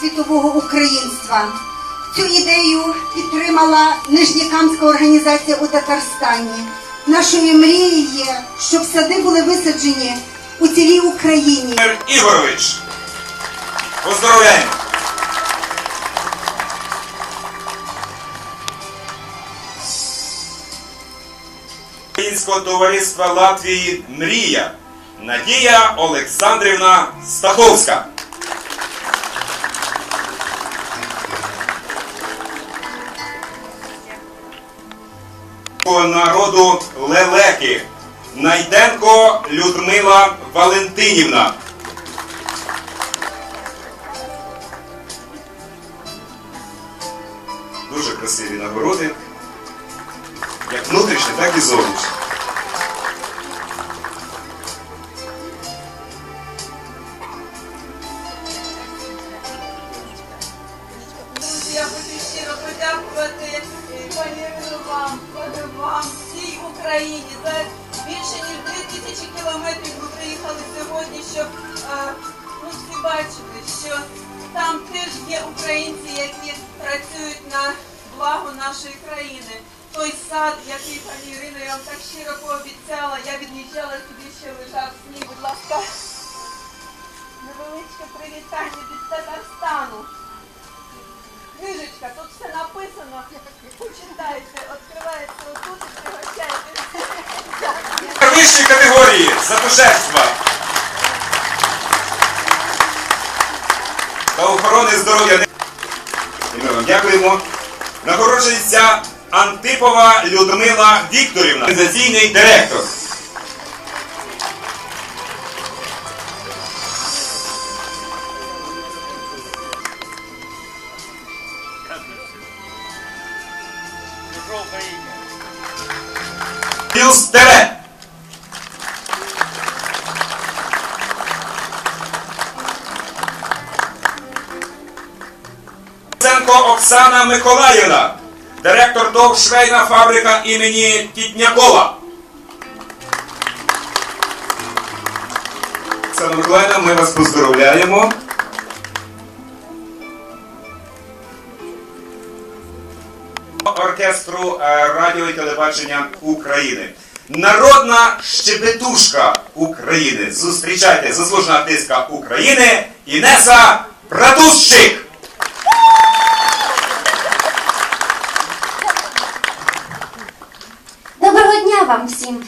світового українства. Цю ідею підтримала Нижнєкамська організація у Татарстані. Нашою мрією є, щоб сади були висаджені у цілій Україні. Ігорович. Поздоровляємо. Українського товариства Латвії Мрія Надія Олександрівна Стаховська. Народу Лелеки Найденко Людмила Валентинівна. Дуже красиві нагороди. Як внутрішні, так і зовнішні. Я хочу щиро подякувати е, вам, пане вам, всій Україні. За більше ніж дві тисячі кілометрів ми приїхали сьогодні, щоб е, ну, всі бачили, що там теж є українці, які працюють на благо нашої країни. Той сад, який пані Ірино, я вам так щиро пообіцяла, я від'їжджала сюди, ще лежав сніг, будь ласка. Невеличке привітання від Татарстану. Книжечка, тут все написано. Почитайте, відкривається отут і пригощайте. Вищої категорії затушерства та охорони здоров'я. І ми вам дякуємо. Нагороджується Антипова Людмила Вікторівна, організаційний директор. Плюс ТВ. Ценко Оксана Миколаївна, директор ТОВ фабрика імені Тітнякова. Оксана Миколаївна, ми вас поздоровляємо. Оркестру е, радіо і телебачення України. Народна щебетушка України. Зустрічайте заслужена артистка України Інеса Братущик. Доброго дня вам всім!